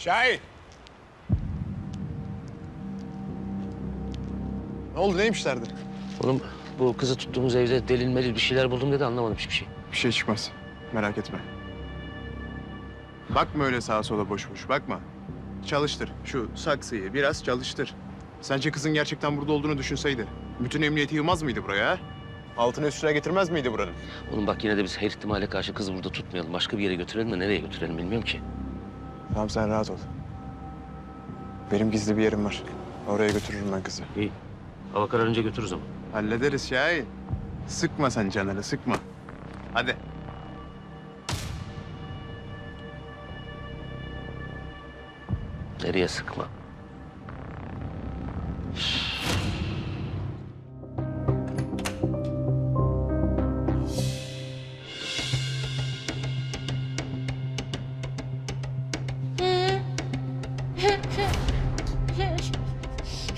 Şahin! Ne oldu neymişlerdi? Oğlum bu kızı tuttuğumuz evde delinmeli bir şeyler buldum dedi anlamadım hiçbir şey. Bir şey çıkmaz. Merak etme. Bakma öyle sağa sola boş boş bakma. Çalıştır. Şu saksıyı biraz çalıştır. Sence kızın gerçekten burada olduğunu düşünseydi bütün emniyeti yığmaz mıydı buraya ha? Altını üstüne getirmez miydi buranın? Oğlum bak yine de biz her ihtimale karşı kızı burada tutmayalım. Başka bir yere götürelim de nereye götürelim bilmiyorum ki. Tamam sen rahat ol. Benim gizli bir yerim var. Oraya götürürüm ben kızı. İyi. Hava kararınca götürürüz ama. Hallederiz Şahin. Sıkma sen canını sıkma. Hadi. Nereye sıkma.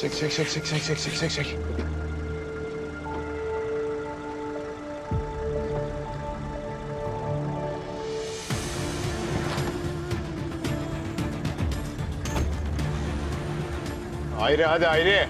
Çek çek çek çek çek çek çek çek çek. Ayrı hadi ayrı.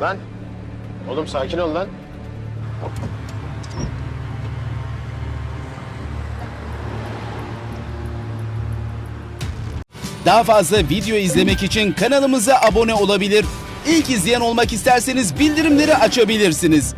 Lan. Oğlum sakin ol lan. Daha fazla video izlemek için kanalımıza abone olabilir. İlk izleyen olmak isterseniz bildirimleri açabilirsiniz.